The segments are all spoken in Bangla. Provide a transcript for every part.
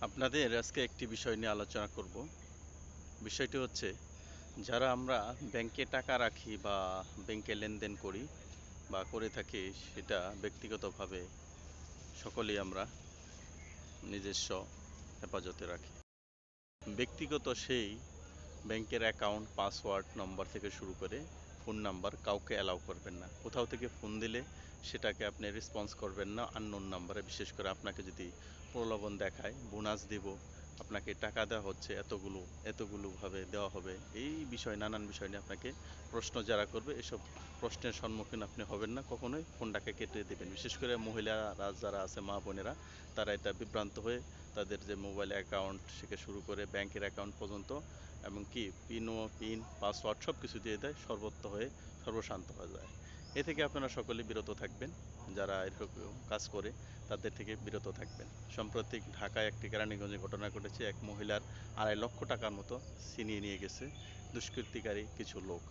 আপনাদের আজকে একটি বিষয় নিয়ে আলোচনা করব। বিষয়টি হচ্ছে, যারা আমরা ব্যাংকে টাকা রাখি বা ব্যাংকে লেনদেন করি বা করে থাকি, সেটা ব্যক্তিগতভাবে সকলেই আমরা নিজস্ব হেফাজতে রাখি। ব্যক্তিগত সেই ব্যাংকের অ্যাকাউন্ট, পাসওয়ার্ড, নম্বর থেকে শুরু করে ফোন নাম্বার কাউকে অ্যালাউ করবেন না। কোথাও থেকে ফোন দিলে সেটাকে আপনি রেসপন্স করবেন না, আননোন নাম্বারে। বিশেষ করে আপনাকে যদি প্রলোভন দেখায়, বোনাস দিব, আপনাকে টাকা দেওয়া হচ্ছে, এতগুলো এতগুলোভাবে দেওয়া হবে, এই বিষয়, নানান বিষয় নিয়ে আপনাকে প্রশ্ন যারা করবে, এসব প্রশ্নের সম্মুখীন আপনি হবেন না, কখনোই ফোনটাকে কেটে দেবেন বিশেষ করে মহিলারা যারা আছে, মা বোনেরা, তারা এটা বিভ্রান্ত হয়ে তাদের যে মোবাইল অ্যাকাউন্ট থেকে শুরু করে ব্যাংকের অ্যাকাউন্ট পর্যন্ত এমনকি পিনও পিন পাসওয়ার্ড সব কিছু দিয়ে দেয় সর্বত্র হয়ে সর্বশান্ত হয়ে যায়। এ থেকে আপনারা সকলে বিরত থাকবেন। যারা এরকম কাজ করে, তাদের থেকে বিরত থাকবেন। সম্প্রতি ঢাকায় একটি কেরানীগঞ্জে ঘটনা ঘটেছে। এক মহিলার আড়াই লক্ষ টাকার মতো ছিনিয়ে নিয়ে গেছে দুষ্কৃতিকারী কিছু লোক।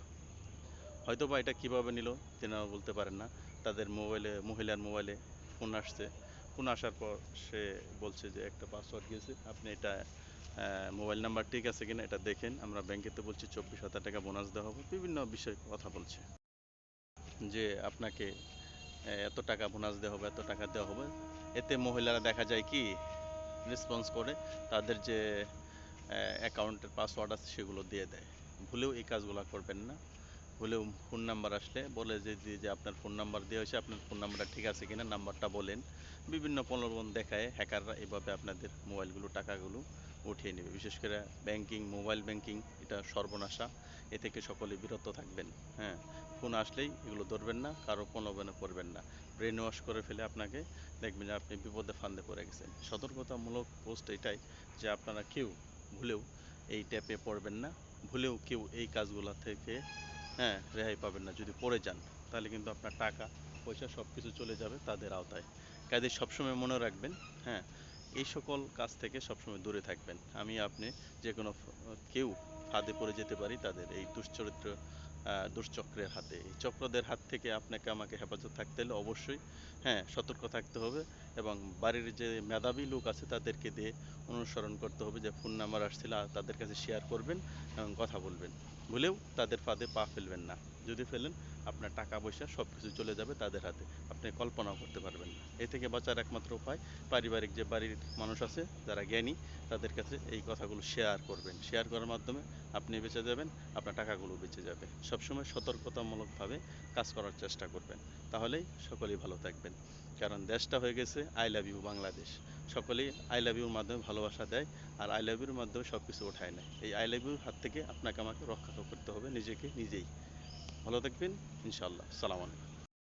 হয়তো বা এটা কীভাবে নিল তেনারা বলতে পারেন না। তাদের মোবাইলে মহিলার মোবাইলে ফোন আসছে। ফোন আসার পর সে বলছে যে একটা পাসওয়ার্ড গিয়েছে আপনি এটা মোবাইল নাম্বার ঠিক আছে কিনা এটা দেখেন। আমরা ব্যাংকেতে বলছি চব্বিশ হাজার টাকা বোনাস দেওয়া হবে। বিভিন্ন বিষয়ে কথা বলছে যে আপনাকে এত টাকা বোনাস দেওয়া হবে, এত টাকা দেওয়া হবে। এতে মহিলারা দেখা যায় কি রেসপন্স করে, তাদের যে অ্যাকাউন্টের পাসওয়ার্ড আছে সেগুলো দিয়ে দেয়। ভুলেও এই কাজগুলো করবেন না। ভুলেও ফোন নাম্বার আসলে বলে যে যে যে আপনার ফোন নাম্বার দেওয়া হয়েছে, আপনার ফোন নাম্বারটা ঠিক আছে কিনা নাম্বারটা বলেন। বিভিন্ন প্রলোভন দেখায় হ্যাকাররা এভাবে আপনাদের মোবাইলগুলো টাকাগুলো উঠিয়ে নেবে। বিশেষ করে ব্যাংকিং মোবাইল ব্যাংকিং এটা সর্বনাশা। এ থেকে সকলে বিরত থাকবেন হ্যাঁ। ফোন আসলেই এগুলো ধরবেন না, কারও প্রলোভনে পড়বেন না। ব্রেন ওয়াশ করে ফেলে আপনাকে দেখবেন যে আপনি বিপদে ফান্দে পড়ে গেছেন। সতর্কতামূলক পোস্ট এটাই যে আপনারা কেউ ভুলেও এই ট্যাপে পড়বেন না, ভুলেও কেউ এই কাজগুলো থেকে হ্যাঁ রেহাই পাবেন না। যদি পড়ে যান, তাহলে কিন্তু আপনার টাকা, পয়সা সব কিছু চলে যাবে তাদের আওতায়। কাজে সবসময় মনে রাখবেন হ্যাঁ এই সকল কাজ থেকে সবসময় দূরে থাকবেন। আমি, আপনি যে কোনো কেউ ফাঁদে পড়ে যেতে পারি তাদের এই দুশ্চরিত্র দুশ্চক্রের হাতে। এই চক্রদের হাত থেকে আপনাকে আমাকে হেফাজত থাকতে হলে অবশ্যই হ্যাঁ সতর্ক থাকতে হবে এবং বাড়ির যে মেধাবী লোক আছে তাদেরকে দিয়ে অনুসরণ করতে হবে যে ফোন নাম্বার আসছিল তাদের কাছে শেয়ার করবেন এবং কথা বলবেন। ভুলেও তাদের ফাঁদে পা ফেলবেন না। যদি ফেলেন, আপনার টাকা পয়সা সব কিছু চলে যাবে তাদের হাতে। আপনি কল্পনাও করতে পারবেন না। এ থেকে বাঁচার একমাত্র উপায় পারিবারিক যে বাড়ির মানুষ আছে, যারা জ্ঞানী, তাদের কাছে এই কথাগুলো শেয়ার করবেন। শেয়ার করার মাধ্যমে আপনি বেঁচে যাবেন, আপনার টাকাগুলো বেঁচে যাবে। সবসময় সতর্কতামূলকভাবে কাজ করার চেষ্টা করবেন। তাহলেই সকলেই ভালো থাকবেন। কারণ দেশটা হয়ে গেছে আই লাভ ইউ বাংলাদেশ। সকলেই আই লাভ ইউর মাধ্যমে ভালোবাসা দেয় আর আই লাভ ইউর মাধ্যমে সব কিছু ওঠায় নেয়। এই আই লাভ ইউর হাত থেকে আপনাকে আমাকে রক্ষা করতে হবে নিজেকে নিজেই। ভালো থাকবেন, ইনশাআল্লাহ। সালাম আলাইকুম।